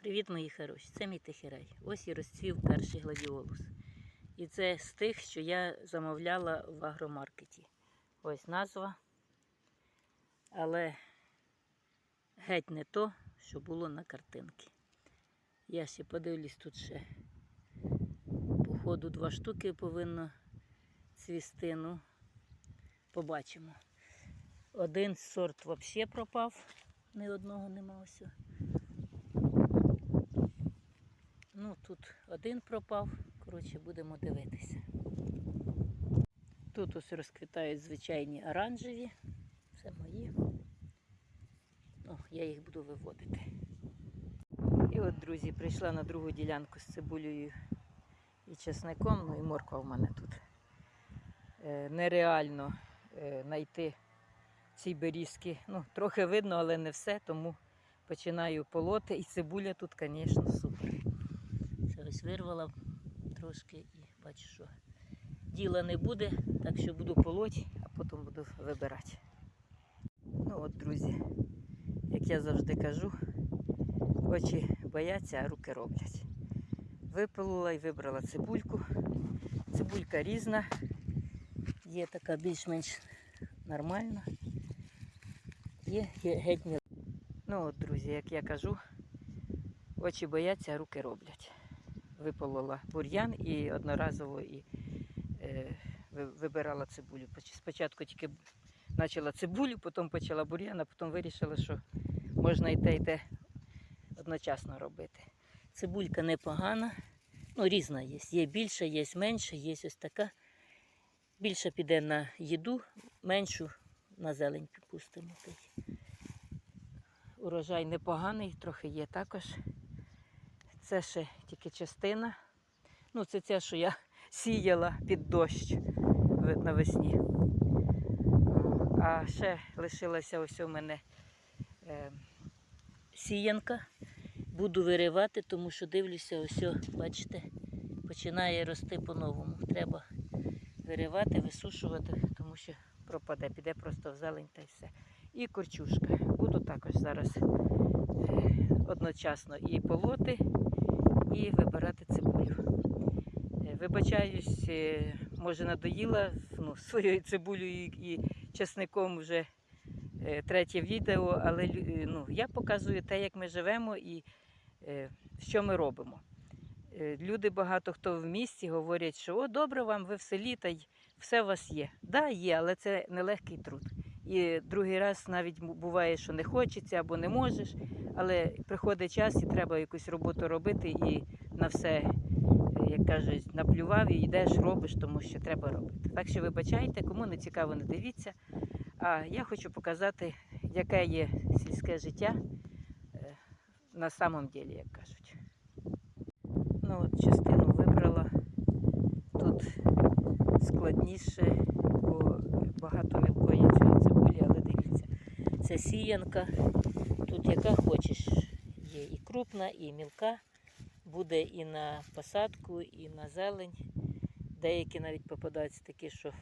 Привіт, мої хороші! Це мій тихирай. Ось і розцвів перший гладіолус. І це з тих, що я замовляла в агромаркеті. Ось назва. Але геть не то, що було на картинці. Я ще подивлюсь тут ще. По ходу два штуки повинно цвісти. Ну, побачимо. Один сорт взагалі пропав, ні одного нема ось. Ну, тут один пропав. Коротше, будемо дивитися. Тут ось розквітають звичайні оранжеві. Це мої. О, я їх буду виводити. І от, друзі, прийшла на другу ділянку з цибулею і чесником. Ну і морква в мене тут. Е, нереально е, знайти ці берізки. Ну, трохи видно, але не все, тому починаю полоти. І цибуля тут, звісно, супер. Ось вирвала трошки і бачу, що діла не буде, так що буду полоть, а потім буду вибирати. Ну от, друзі, як я завжди кажу, очі бояться, а руки роблять. Випилила і вибрала цибульку. Цибулька різна, є така більш-менш нормальна. Є геть не. Ну от, друзі, як я кажу, очі бояться, а руки роблять. Виполола бур'ян і одноразово і е, вибирала цибулю. Спочатку тільки почала цибулю, потім почала бур'ян, а потім вирішила, що можна і те, і те одночасно робити. Цибулька непогана, ну різна є. Є більша, є менша, є ось така. Більше піде на їду, меншу на зелень пустимо. Урожай непоганий, трохи є також. Це ще тільки частина. Ну, це те, що я сіяла під дощ навесні. А ще лишилася ось у мене е, сіянка. Буду виривати, тому що дивлюся, ось, бачите, починає рости по-новому. Треба виривати, висушувати, тому що пропаде, піде просто в зелень та й все. І корчушка. Буду також зараз е, одночасно і полоти, і вибирати цибулю. Е, Вибачаюсь, е, може надоїла ну, своєю цибулею і, чесником вже е, третє відео, але ну, я показую те, як ми живемо і що ми робимо. Люди багато хто в місті говорять, що о, добре вам, ви в селі, та й все у вас є. Да, є, але це нелегкий труд. І другий раз навіть буває, що не хочеться або не можеш, але приходить час і треба якусь роботу робити і на все, як кажуть, наплював і йдеш, робиш, тому що треба робити. Так що вибачайте, кому не цікаво, не дивіться. А я хочу показати, яке є сільське життя е, на самом ділі, як кажуть. Ну от частину вибрала. Тут складніше, бо багато мілкої цієї цибулі, але дивіться, це сіянка. Тут яка хочеш. Є і крупна, і мілка. Буде і на посадку, і на зелень. Деякі навіть попадаються такі, що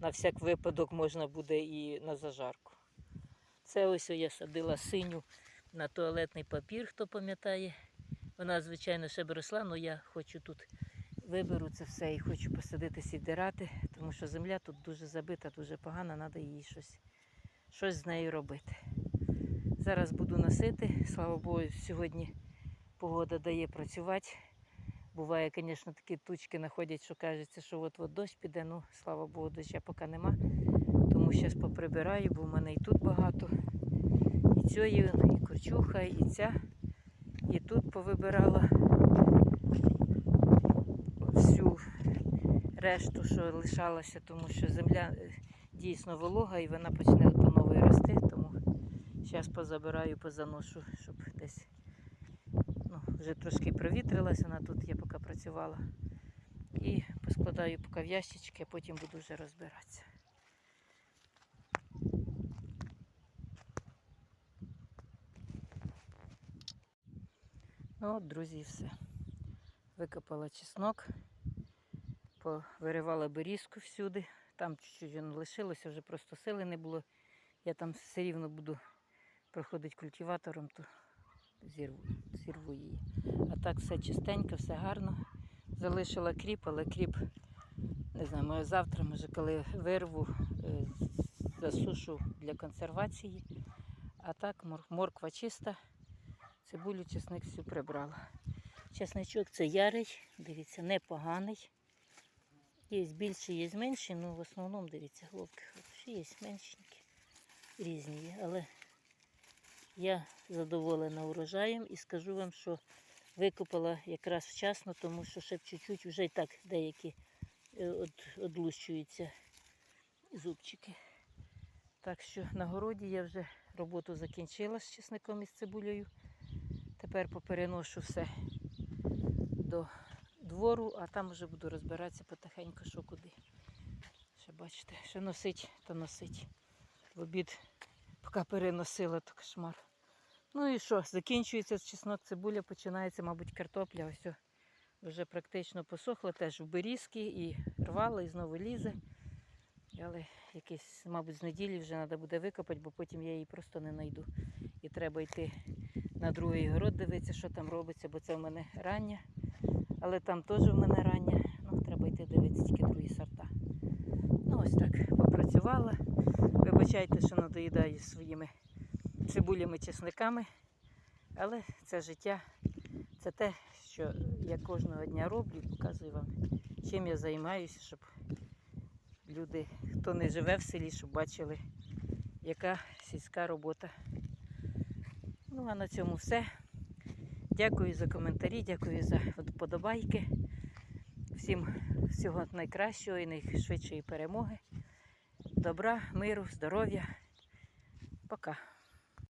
на всяк випадок можна буде і на зажарку. Це ось я садила синю на туалетний папір, хто пам'ятає. Вона, звичайно, ще б але я хочу тут виберу це все і хочу посадити сідирати, тому що земля тут дуже забита, дуже погана, треба їй щось, щось з нею робити. Зараз буду носити. Слава Богу, сьогодні погода дає працювати. Буває, звісно, такі тучки знаходять, що кажеться, що от-от дощ піде. Ну, слава Богу, доща поки нема. Тому зараз поприбираю, бо в мене і тут багато. І цієї, і корчуха, і ця. І тут повибирала всю решту, що лишалася, тому що земля дійсно волога і вона почне по новій рости. Тому зараз позабираю, позаношу, щоб десь ну, вже трошки провітрилась, вона тут я поки працювала. І поскладаю поки в ящички, а потім буду вже розбиратися. Ну от, друзі, все. Викопала чеснок, повиривала берізку всюди. Там чуть-чуть лишилося, вже просто сили не було. Я там все рівно буду проходити культиватором, то зірву зірву її. А так все чистенько, все гарно. Залишила кріп, але кріп, не знаю, може завтра, може, коли вирву, е, засушу для консервації. А так морква чиста, цибулю, чесник всю прибрала. Чесничок це ярий, дивіться, непоганий. Є більші, є менші, ну в основному, дивіться, головки хороші, є меншенькі, різні є. Але я задоволена урожаєм і скажу вам, що викопала якраз вчасно, тому що ще б чуть-чуть вже й так деякі е, одлущуються зубчики. Так що на городі я вже роботу закінчила з чесником і з цибулею. Тепер попереношу все до двору, а там вже буду розбиратися потихеньку, що куди. Ще бачите, що носить, то носить. В обід, поки переносила, то кошмар. Ну і що, закінчується чеснок, цибуля, починається, мабуть, картопля. Ось вже практично посохла, теж в берізки і рвала, і знову лізе. Але якесь, мабуть, з неділі вже треба буде викопати, бо потім я її просто не знайду. І треба йти на другий город, дивитися, що там робиться, бо це в мене рання. Але там теж в мене рання. Ну, треба йти дивитися тільки другі сорта. Ну, ось так попрацювала. Вибачайте, що надоїдаю своїми цибулями, чесниками. Але це життя, це те, що я кожного дня роблю і показую вам, чим я займаюся, щоб люди, хто не живе в селі, щоб бачили, яка сільська робота. Ну, а на цьому все. Дякую за коментарі, дякую за вподобайки. Всім всього найкращого і найшвидшої перемоги. Добра, миру, здоров'я. Пока.